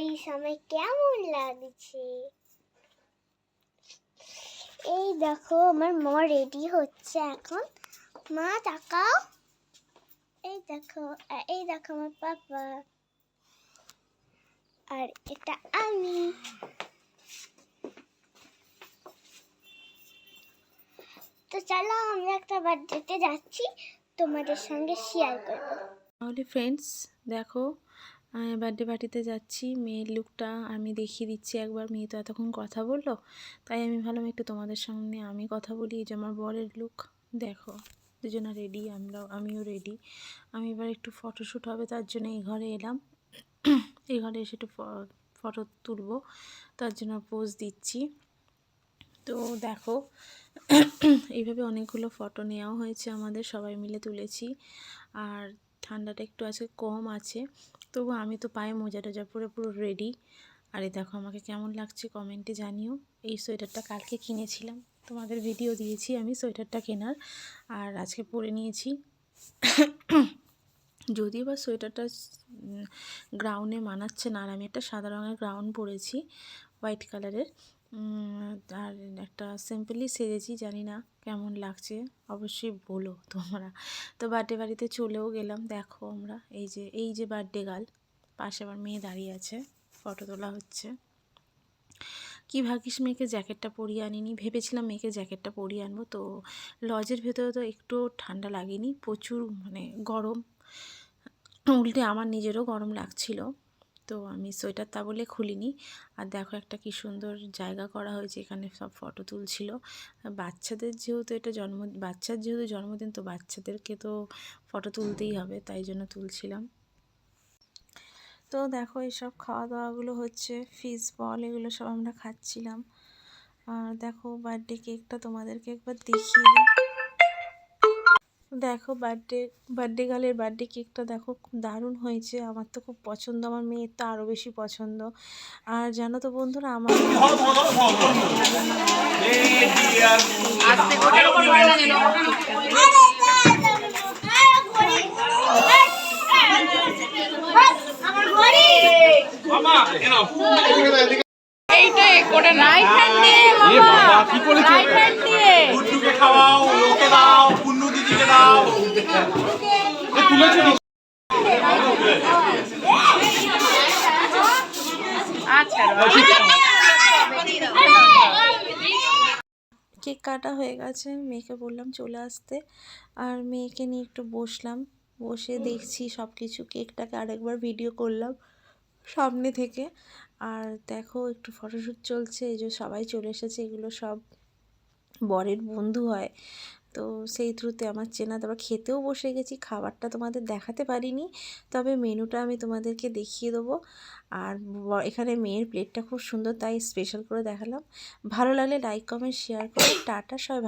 Guys আমায় কেমন লাগছে? এই দেখো, আমার মা রেডি হচ্ছে এখন। মা, তাকাও। এই দেখো এই দেখো আমার পাপা। আর এটা আমি। তো চলো, আমরা একটা বার্থডেতে যাচ্ছি। তোমাদের সঙ্গে শেয়ার করব। তাহলে ফ্রেন্ডস দেখো বার্থডে পার্টিতে যাচ্ছি, মেয়ের লুকটা আমি দেখিয়ে দিচ্ছি একবার। মেয়ে তো এতক্ষণ কথা বলল, তাই আমি ভাবলাম একটু তোমাদের সামনে আমি কথা বলি। এই যে আমার বরের লুক, দেখো, দুজনা রেডি আমরাও, আমিও রেডি আমি এবার একটু ফটোশ্যুট হবে, তার জন্য এই ঘরে এলাম। এই ঘরে এসে একটু ফটো তুলবো, তার জন্য পোজ দিচ্ছি। তো দেখো, এইভাবে অনেকগুলো ফটো নেওয়া হয়েছে আমাদের, সবাই মিলে তুলেছি। আর ঠান্ডাটা একটু আজকে কম আছে। তবু আমি তো পায়ে মোজা টোজা পরে পুরো রেডি আর এই দেখো আমাকে কেমন লাগছে কমেন্টে জানিও। এই সোয়েটারটা কালকে কিনেছিলাম। তোমাদের ভিডিও দিয়েছি আমি সোয়েটারটা কেনার। আর আজকে পরে নিয়েছি। যদিও বা সোয়েটারটা গ্রাউন্ডে মানাচ্ছে না, আর আমি একটা সাদা রঙের গ্রাউন্ড পরেছি হোয়াইট কালারের আর একটা সিম্পলি সেজেছি, জানি না কেমন লাগছে, অবশ্যই বলো তোমরা। তো বার্থডে বাড়িতে চলেও গেলাম, দেখো আমরা, এই যে এই যে বার্থডে গাল পাশে আমার মেয়ে দাঁড়িয়ে আছে ফটো তোলা হচ্ছে। কি ভাগিস মেয়েকে জ্যাকেটটা পরিয়ে আনিনি, ভেবেছিলাম মেয়েকে জ্যাকেটটা পরিয়ে আনব, তো লজের ভেতরে তো একটু ঠান্ডা লাগেনি, প্রচুর মানে গরম, উল্টে আমার নিজেরও গরম লাগছিল। তো আমি সোয়েটার তা বলে খুলিনি। আর দেখো একটা কি সুন্দর জায়গা করা হয়েছে, এখানে সব ফটো তুলছিল। বাচ্চাদের যেহেতু এটা জন্ম, বাচ্চার যেহেতু জন্মদিন, তো বাচ্চাদেরকে তো ফটো তুলতেই হবে, তাই জন্য তুলছিলাম। তো দেখো এইসব খাওয়া দাওয়াগুলো হচ্ছে ফিস বল এগুলো সব আমরা খাচ্ছিলাম। আর দেখো বার্থডে কেকটা তোমাদেরকে একবার দেখিয়ে দিই। দেখো বার্থডে বার্থডে গার্লের বার্থডে কেকটা দেখো খুব দারুণ হয়েছে। আমার তো খুব পছন্দ আমার মেয়ের তো আরও বেশি পছন্দ। আর জানো তো বন্ধুরা আমার এইটাই ওটা রাইট হ্যান্ড দিয়ে এ বাবা কি করেছ রাইট হ্যান্ড দিয়ে। খাওয়াও ওকে কেক কাটা হয়ে গেছে মেয়েকে বললাম চলে আসতে। আর মেয়েকে নিয়ে একটু বসলাম বসে দেখছি সব কিছু কেকটাকে আরেকবার ভিডিও করলাম সামনে থেকে। আর দেখো একটু ফটোশ্যুট চলছে এই যে সবাই চলে এসেছে এগুলো সব বরের বন্ধু হয়। তো সেই থ্রুতে আমার চেনা তারপর খেতেও বসে গেছি, খাবারটা তোমাদের দেখাতে পারিনি। তবে মেনুটা আমি তোমাদেরকে দেখিয়ে দেবো। আর এখানে মেয়ের প্লেটটা খুব সুন্দর, তাই স্পেশাল করে দেখালাম। ভালো লাগলে লাইক কমেন্ট শেয়ার করে। টাটা, সবাই